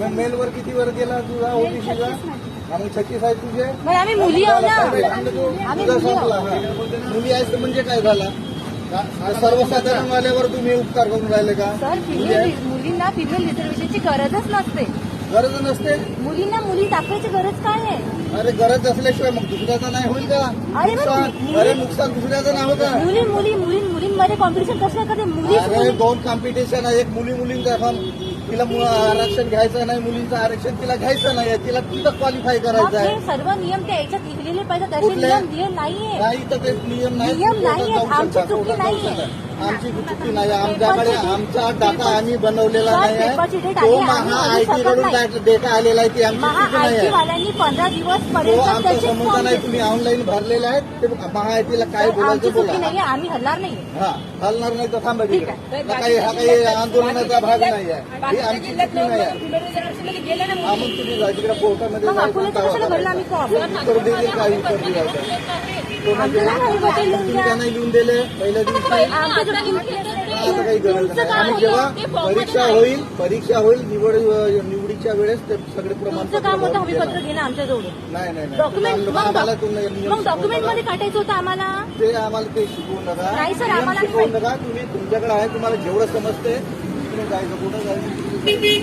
मग मेलवर किती वर गेला तुझा ओबीसीला आणि छत्तीस आहे तुझे? आम्ही मुली आहो ना. सांग तू. आम्ही तुझा मुली आहेस म्हणजे काय झाला? सर्वसाधारण वाल्यावर तुम्ही उपकार करून राहिले का? सर मुलींना फिमेल रिझर्वेशनची गरजच नसते. गरज नसते? मुलींना मुली दाखवायची गरज काय आहे? अरे गरज असल्याशिवाय मग दुसऱ्याचं नाही होईल का? अरे मग नुकसान. मुली- अरे नुकसान दुसऱ्याचं नाही होत मुली मुली मुली मुलींमध्ये कॉम्पिटिशन कसं करते मुली अरे दोन कॉम्पिटिशन आहे. एक मुली मुलींचा आपण तिला मु- आरक्षण घ्यायचं नाही. मुलींचं आरक्षण तिला घ्यायचं नाही तिला तिथं क्वालिफाय मग करायचं हे आहे. सर्व नियम त्या याच्यात लिहिलेले पाहिजे तसे कुठले? नियम दिले नाहीये नाही तर ते नियम नाही. नियम नाहीये. जाऊ आमची चुकी नाहीये. आमची चुकी नाही आमच्याकडे आमचा डाटा आम्ही बनवलेला नाही आहे तो महा आयटी कडून. डेटा आलेला आहे ती आमची चुकी नाही आहे वाल्यांनी पंधरा दिवस तो आमचा संबंध नाही. तुम्ही ऑनलाईन भरलेले आहेत ते महा आयटीला काय बोलायचं बोला आम्ही हलणार नाही हा हलणार नाही तर थांबा ठीक तिकडे. आहे. हा काही हा काही आंदोलनाचा भाग नाही आहे ही आमची चुकी नाही आहे हा मग तुम्ही जा तिकडे कोर्टामध्ये मग जायचं अकोल्याचं कशाला भरलं आम्ही फॉर्म उत्तर देईल काय उत्तर द्यायचं कोणाचे आमचं नाही लिहून तुम्ही द्या. त्यांना लिहून दिले पहिल्या दिवशी. आता काही गरज तुमचं नाही. काम आणि होतं, जेव्हा ते form परीक्षा मध्ये होईल परीक्षा होईल निवड निवडीच्या वेळेस ते सगळे तुमचं प्रमाणपत्र काम होतं हमीपत्र देणार. घेणं आमच्या जवळ नाही नाही नाही. डॉक्युमेंट आम्हाला तुम्ही नियम मग डॉक्युमेंट शिकवू मध्ये नका. काटायचं होतं आम्हाला? ते आम्हाला ते शिकवू नका. नाही सर, नियम आम्हाला शिकवू नका. तुम्ही तुमच्याकडे आहे तुम्हाला जेवढं समजते तुम्ही जायचं कुठं जायचं?